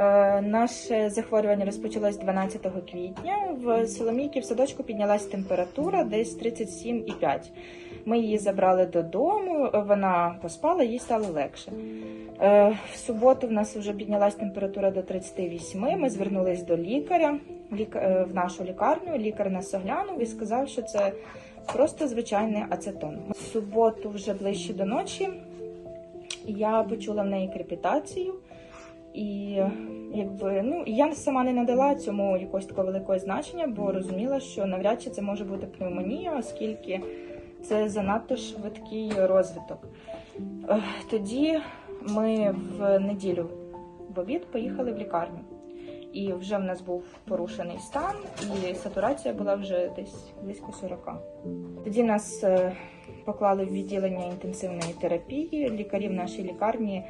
Е, Наше захворювання розпочалось 12 квітня. В Соломійки в садочку піднялась температура десь 37,5. Ми її забрали додому, вона поспала, їй стало легше. Е, В суботу в нас вже піднялась температура до 38. Ми звернулись до лікаря е, в нашу лікарню. Лікар нас оглянув і сказав, що це просто звичайний ацетон. В суботу, вже ближче до ночі, я почула в неї крепітацію. І якби ну я сама не надала цьому якогось такого великого значення, бо розуміла, що навряд чи це може бути пневмонія, оскільки це занадто швидкий розвиток. Тоді ми в неділю в обід поїхали в лікарню. І вже в нас був порушений стан, і сатурація була вже десь близько 40. Тоді нас е, поклали в відділення інтенсивної терапії. Лікарі в нашій лікарні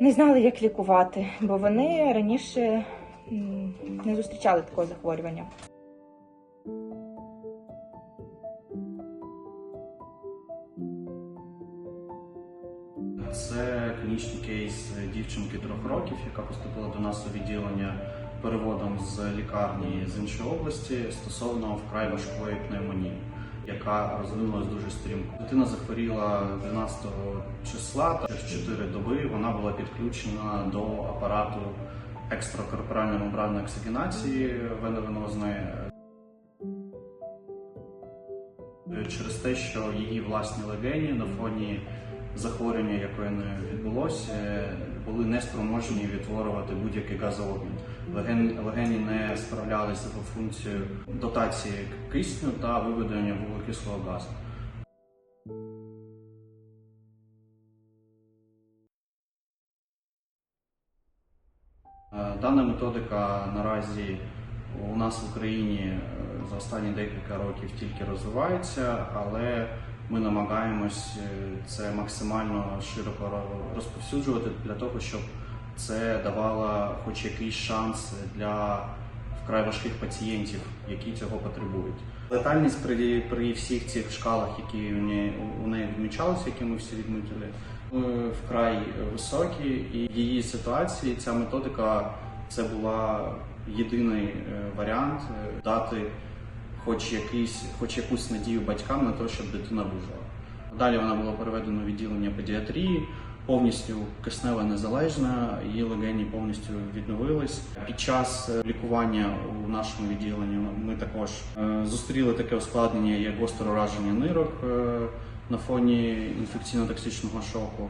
не знали, як лікувати, бо вони раніше не зустрічали такого захворювання. Це клінічний кейс дівчинки трьох років, яка поступила до нас у відділення переводом з лікарні з іншої області стосовно вкрай важкої пневмонії, яка розвинулась дуже стрімко. Дитина захворіла 12 числа, та через 4 доби вона була підключена до апарату екстракорпоральної мембранної оксигенації веновенозної через те, що її власні легені на фоні захворювання, яке не відбулося, були неспроможні відтворювати будь-який газообмін. Леген, легені не справлялися з функцією дотації кисню та виведення вуглекислого газу. Е, Дана методика наразі у нас в Україні е, за останні декілька років тільки розвивається, але ми намагаємось е, це максимально широко розповсюджувати для того, щоб це давало хоч якийсь шанс для вкрай важких пацієнтів, які цього потребують. Летальність при, при всіх цих шкалах, які у неї, відмічалися, які ми всі відмітили, е, вкрай високі, і в її ситуації ця методика це була єдиний е, варіант е, дати хоч якийсь, хоч якусь надію батькам на те, щоб дитина вижила. Далі вона була переведена у відділення педіатрії, повністю киснева незалежна, її легені повністю відновились. Під час е, лікування у нашому відділенні ми також е, зустріли таке ускладнення, як гостре ураження нирок е, на фоні інфекційно-токсичного шоку.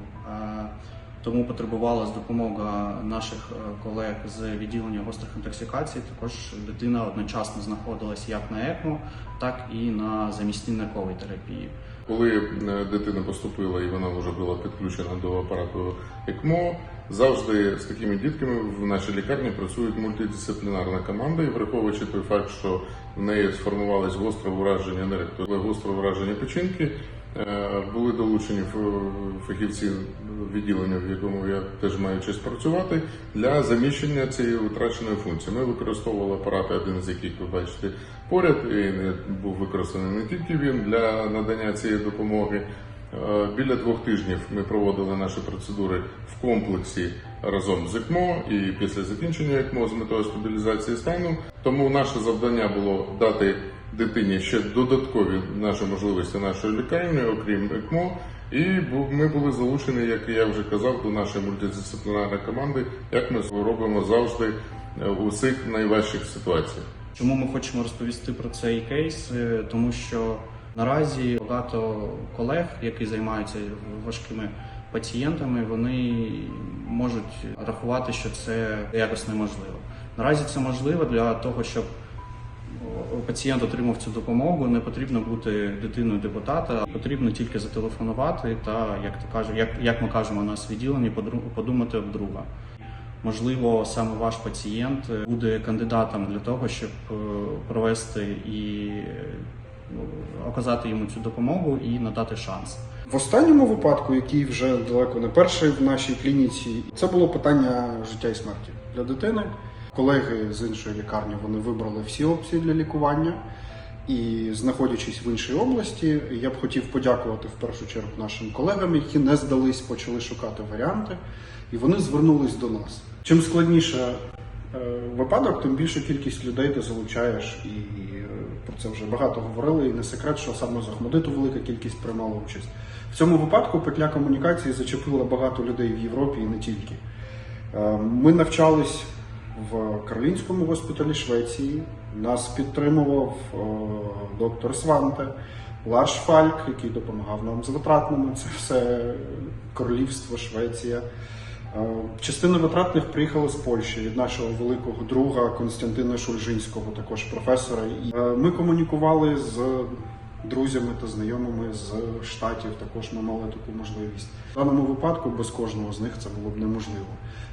Тому потребувалась допомога наших колег з відділення гострих інтоксикацій. Також дитина одночасно знаходилась як на ЕКМО, так і на замісній нарковій терапії. Коли е, дитина поступила і вона вже була підключена до апарату ЕКМО, завжди з такими дітками в нашій лікарні працює мультидисциплінарна команда, і враховуючи той факт, що в неї сформувалось гостре враження неректу, гостре враження печінки, були долучені фахівці відділення, в якому я теж маю честь працювати, для заміщення цієї втраченої функції. Ми використовували апарати, один з яких ви бачите поряд, і був використаний не тільки він для надання цієї допомоги. Е, Біля двох тижнів ми проводили наші процедури в комплексі разом з ЕКМО і після закінчення ЕКМО з метою стабілізації стану. Тому наше завдання було дати дитині ще додаткові наші можливості нашої лікарні, окрім ЕКМО. І ми були залучені, як я вже казав, до нашої мультидисциплінарної команди, як ми робимо завжди е, у всіх найважчих ситуаціях. Чому ми хочемо розповісти про цей кейс? Е, Тому що наразі багато колег, які займаються важкими пацієнтами, вони можуть рахувати, що це якось неможливо. Наразі це можливо для того, щоб пацієнт отримав цю допомогу. Не потрібно бути дитиною депутата, потрібно тільки зателефонувати та, як то каже, як, як ми кажемо у нас відділенні, подумати об друга. Можливо, саме ваш пацієнт буде кандидатом для того, щоб е, провести і е, ну, оказати йому цю допомогу і надати шанс. В останньому випадку, який вже далеко не перший в нашій клініці, це було питання життя і смерті для дитини. Колеги з іншої лікарні вони вибрали всі опції для лікування. І знаходячись в іншій області, я б хотів подякувати в першу чергу нашим колегам, які не здались, почали шукати варіанти, і вони звернулись до нас. Чим складніше е, випадок, тим більшу кількість людей ти залучаєш, і е, про це вже багато говорили. І не секрет, що саме з Ахмадиту велика кількість приймала участь. В цьому випадку петля комунікації зачепила багато людей в Європі і не тільки. Е, Ми навчались в Каролінському госпіталі Швеції. Нас підтримував е, доктор Сванте, Ларш Фальк, який допомагав нам з витратними. Це все королівство, Швеція. Е, Частина витратних приїхала з Польщі від нашого великого друга Константина Шульжинського, також професора. І, е, Ми комунікували з друзями та знайомими з штатів. Також ми мали таку можливість. В даному випадку без кожного з них це було б неможливо.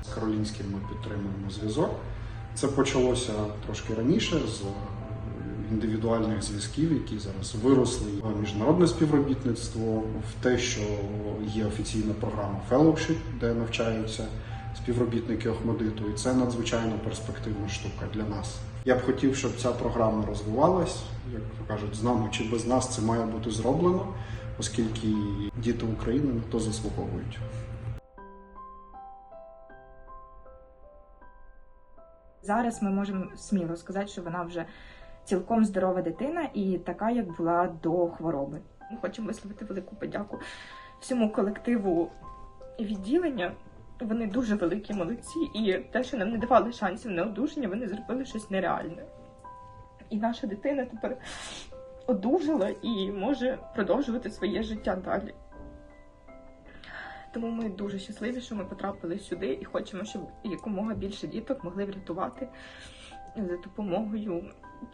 З Каролінським ми підтримуємо зв'язок. Це почалося трошки раніше з індивідуальних зв'язків, які зараз виросли в міжнародне співробітництво, в те, що є офіційна програма Fellowship, де навчаються співробітники Охмадиту, і це надзвичайно перспективна штука для нас. Я б хотів, щоб ця програма розвивалась, як кажуть, з нами чи без нас це має бути зроблено, оскільки діти України на то заслуговують. Зараз ми можемо сміло сказати, що вона вже цілком здорова дитина і така, як була до хвороби. Ми хочемо висловити велику подяку всьому колективу відділення. Вони дуже великі молодці, і те, що нам не давали шансів на одужання, вони зробили щось нереальне. І наша дитина тепер одужала і може продовжувати своє життя далі. Тому ми дуже щасливі, що ми потрапили сюди і хочемо, щоб якомога більше діток могли врятувати за допомогою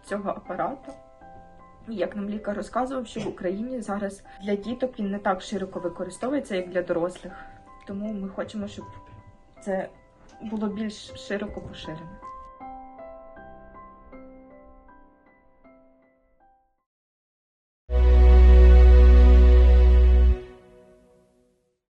цього апарату. І Як нам лікар розказував, що в Україні зараз для діток він не так широко використовується, як для дорослих. Тому ми хочемо, щоб це було більш широко поширене.